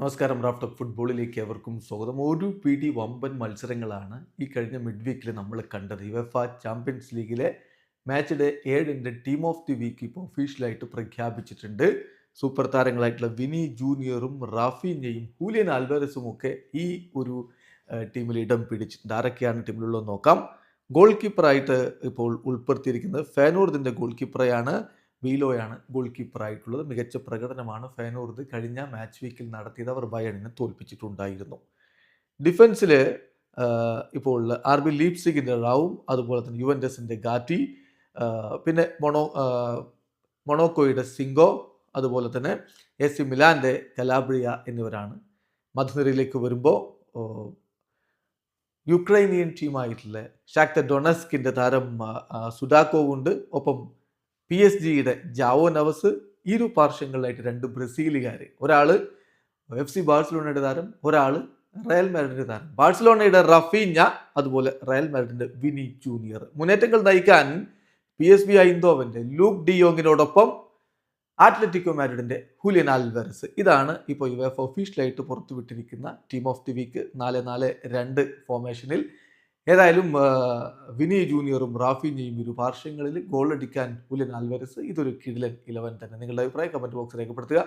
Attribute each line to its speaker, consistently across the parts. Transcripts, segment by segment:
Speaker 1: നമസ്കാരം റാഫ്റ്റ് ഫുട്ബോളിലേക്ക് അവർക്കും സ്വാഗതം. ഒരു പിടി വമ്പൻ മത്സരങ്ങളാണ് ഈ കഴിഞ്ഞ മിഡ് വീക്കിൽ നമ്മൾ കണ്ടത്. യുവഫ ചാമ്പ്യൻസ് ലീഗിലെ മാച്ച് ഡേ ഏഴിന്റെ ടീം ഓഫ് ദി വീക്ക് ഇപ്പോൾ ഒഫീഷ്യലായിട്ട് പ്രഖ്യാപിച്ചിട്ടുണ്ട്. സൂപ്പർ താരങ്ങളായിട്ടുള്ള വിനി ജൂനിയറും റാഫിനെയും ഹൂലിയൻ ആൽവാരസും ഒക്കെ ഈ ഒരു ടീമിൽ ഇടം പിടിച്ചിട്ടുണ്ട്. ആരൊക്കെയാണ് ടീമിലുള്ളത് നോക്കാം. ഗോൾ കീപ്പറായിട്ട് ഇപ്പോൾ ഉൾപ്പെടുത്തിയിരിക്കുന്നത് ഫാനൂർദിന്റെ ഗോൾ കീപ്പറെയാണ് ബീലോയാണ് ഗോൾ കീപ്പറായിട്ടുള്ളത് മികച്ച പ്രകടനമാണ് ഫയനോർദ് കഴിഞ്ഞ മാച്ച് വീക്കിൽ നടത്തിയത്. അവർ ബയണിനെ തോൽപ്പിച്ചിട്ടുണ്ടായിരുന്നു. ഡിഫൻസിൽ ഇപ്പോൾ ആർ ബി ലീപ്സിഗിന്റെ റാവും അതുപോലെ തന്നെ യുവൻഡസിന്റെ ഗാറ്റി പിന്നെ മൊണോ മൊണോക്കോയുടെ സിംഗോ അതുപോലെ തന്നെ എ സി മിലാന്റെ കലാബ്രിയ എന്നിവരാണ് മധുനിരയിലേക്ക് വരുമ്പോൾ യുക്രൈനിയൻ ടീമായിട്ടുള്ള ഷാക്ത ഡൊണസ്കിന്റെ താരം ആ, ആ, സുഡാക്കോവ് ഉണ്ട് ഒപ്പം പി എസ് ജിയുടെ ജാവോ നവസ് ഇരു പാർശ്വങ്ങളിലായിട്ട് രണ്ട് ബ്രസീലുകാർ ഒരാൾ എഫ് സി ബാഴ്സലോണയുടെ താരം ഒരാൾ റയൽ മാഡ്രിഡിന്റെ താരം. ബാഴ്സലോണയുടെ റഫീഞ്ഞ അതുപോലെ റയൽ മാഡ്രിഡിന്റെ വിനി ജൂനിയർ. മുന്നേറ്റങ്ങൾ നയിക്കാൻ പി എസ് ബി ഐന്തോവന്റെ ലൂക്ക് ഡിയോങ്ങിനോടൊപ്പം അത്ലറ്റിക്കോ മാഡ്രിഡിന്റെ ഹുലിയൻ ആൽവെറസ് ഇതാണ് ഇപ്പോൾ യു എഫ് ഒഫീഷ്യലായിട്ട് പുറത്തുവിട്ടിരിക്കുന്ന ടീം ഓഫ് ദി വീക്ക് നാല് നാല് രണ്ട് ഫോർമേഷനിൽ ഏതായാലും വിനയ് വിനി ജൂനിയറും റാഫിഞ്ഞയും ഇരു പാർശ്വങ്ങളിൽ ഗോൾ അടിക്കാൻ ഉലൻ ആൽവരസ് ഇതൊരു കിടിലൻ ഇലവൻ തന്നെ. നിങ്ങളുടെ അഭിപ്രായം കമന്റ് ബോക്സ് രേഖപ്പെടുത്തുക.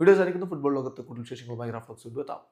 Speaker 1: വീഡിയോസ് അയക്കുന്ന ഫുട്ബോൾ ലോകത്ത് കൂടുതൽ വിശേഷങ്ങളുമായി റാഫ്ലോക്സ് എത്താം.